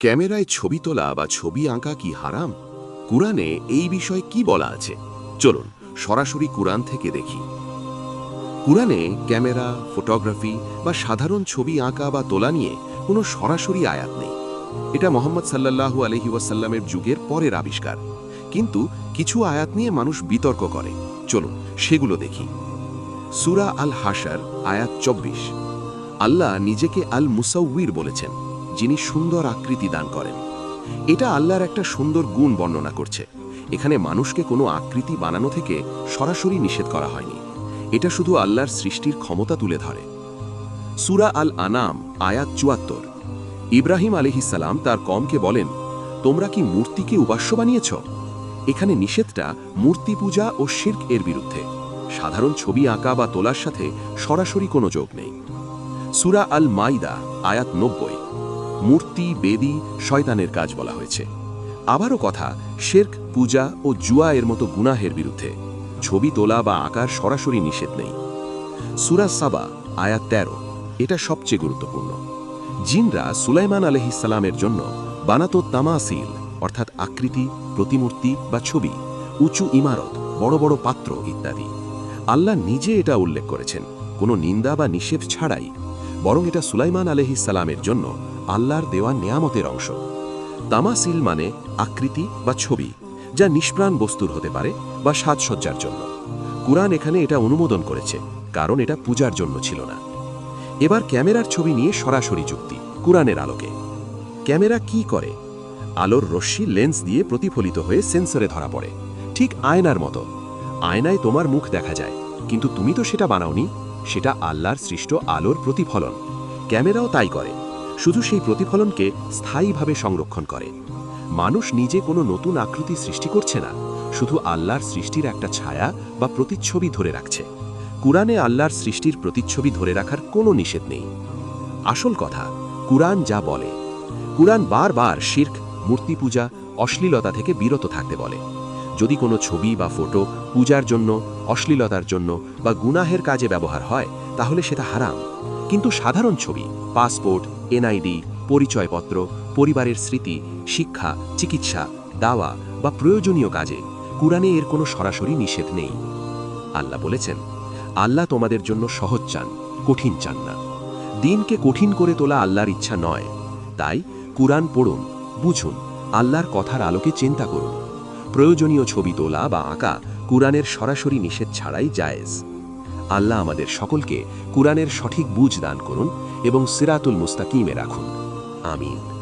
ক্যামেরায় ছবি তোলা বা ছবি আঁকা কি হারাম? কুরআনে এই বিষয়ে কি বলা আছে? চলুন, সরাসরি কুরআন থেকে দেখি। কুরআনে ক্যামেরা, ফটোগ্রাফি বা সাধারণ ছবি আঁকা বা তোলা নিয়ে কোনো সরাসরি আয়াত নেই। এটা মোহাম্মদ সাল্লাল্লাহু আলহি ওয়াসাল্লামের যুগের পরের আবিষ্কার। কিন্তু কিছু আয়াত নিয়ে মানুষ বিতর্ক করে। চলুন, সেগুলো দেখি। সুরা আল হাসার আয়াত চব্বিশ। আল্লাহ নিজেকে আল মুসাউইর বলেছেন। যিনি সুন্দর আকৃতি দান করেন। এটা আল্লাহর একটা সুন্দর গুণ বর্ণনা করছে। এখানে মানুষকে কোনো আকৃতি বানানো থেকে সরাসরি নিষেধ করা হয়নি। এটা শুধু আল্লাহর সৃষ্টির ক্ষমতা তুলে ধরে। সুরা আল আনাম আয়াত চুয়াত্তর। ইব্রাহিম আলিহিসাল্লাম তার কমকে বলেন, তোমরা কি মূর্তিকে উপাস্য বানিয়েছ? এখানে নিষেধটা মূর্তি পূজা ও শির্ক এর বিরুদ্ধে। সাধারণ ছবি আঁকা বা তোলার সাথে সরাসরি কোনো যোগ নেই। সুরা আল মাইদা আয়াত নব্বই। মূর্তি, বেদি, শয়তানের কাজ বলা হয়েছে। আবারও কথা, শেরক, পূজা ও জুয়া এর মতো গুনাহের বিরুদ্ধে। ছবি তোলা বা আঁকার সরাসরি নিষেধ নেই। সুরা সাবা, আয়াত তেরো, এটা সবচেয়ে গুরুত্বপূর্ণ। জিনরা সুলাইমান আলহিসাল্লামের জন্য বানাতো তামাসিল, অর্থাৎ আকৃতি, প্রতিমূর্তি বা ছবি, উঁচু ইমারত, বড় বড় পাত্র ইত্যাদি। আল্লাহ নিজে এটা উল্লেখ করেছেন। কোনো নিন্দা বা নিষেধ ছাড়াই। বরং এটা সুলাইমান আলহিসাল্লামের জন্য আল্লাহর দেওয়া নেয়ামতের অংশ। তামাসিল মানে আকৃতি বা ছবি, যা নিষ্প্রাণ বস্তুর হতে পারে বা সাজসজ্জার জন্য। কুরআন এখানে এটা অনুমোদন করেছে, কারণ এটা পূজার জন্য ছিল না। এবার ক্যামেরার ছবি নিয়ে সরাসরি যুক্তি, কুরআনের আলোকে। ক্যামেরা কি করে? আলোর রশ্মি লেন্স দিয়ে প্রতিফলিত হয়ে সেন্সরে ধরা পড়ে। ঠিক আয়নার মতো। আয়নায় তোমার মুখ দেখা যায়, কিন্তু তুমি তো সেটা বানাওনি। সেটা আল্লাহর সৃষ্ট আলোর প্রতিফলন। ক্যামেরাও তাই করে। শুধু সেই প্রতিফলনকে স্থায়ীভাবে সংরক্ষণ করে। মানুষ নিজে কোনো নতুন আকৃতি সৃষ্টি করছে না, শুধু আল্লাহর সৃষ্টির একটা ছায়া বা প্রতিচ্ছবি ধরে রাখছে। কুরআনে আল্লাহর সৃষ্টির প্রতিচ্ছবি ধরে রাখার কোনো নিষেধ নেই। আসল কথা, কুরআন যা বলে, কুরআন বারবার শির্ক মূর্তি পূজা অশ্লীলতা থেকে বিরত থাকতে বলে। যদি কোনো ছবি বা ফটো পূজার জন্য, অশ্লীলতার জন্য বা গুনাহের কাজে ব্যবহার হয়, তাহলে সেটা হারাম। কিন্তু সাধারণ ছবি, পাসপোর্ট, এনআইডি, পরিচয়পত্র, পরিবারের স্মৃতি, শিক্ষা, চিকিৎসা, দাওয়া বা প্রয়োজনীয় কাজে কুরআনে এর কোনো সরাসরি নিষেধ নেই। আল্লাহ বলেছেন, আল্লাহ তোমাদের জন্য সহজ চান, কঠিন চান না। দিনকে কঠিন করে তোলা আল্লাহর ইচ্ছা নয়। তাই কুরআন পড়ুন, বুঝুন, আল্লাহর কথার আলোকে চিন্তা করুন। প্রয়োজনীয় ছবি তোলা বা আঁকা কুরআনের সরাসরি নিষেধ ছাড়াই জায়েজ। আল্লাহ আমাদের সকলকে কুরআনের সঠিক বুঝ দান করুন এবং সিরাতুল মুস্তাকিমে রাখুন। আমিন।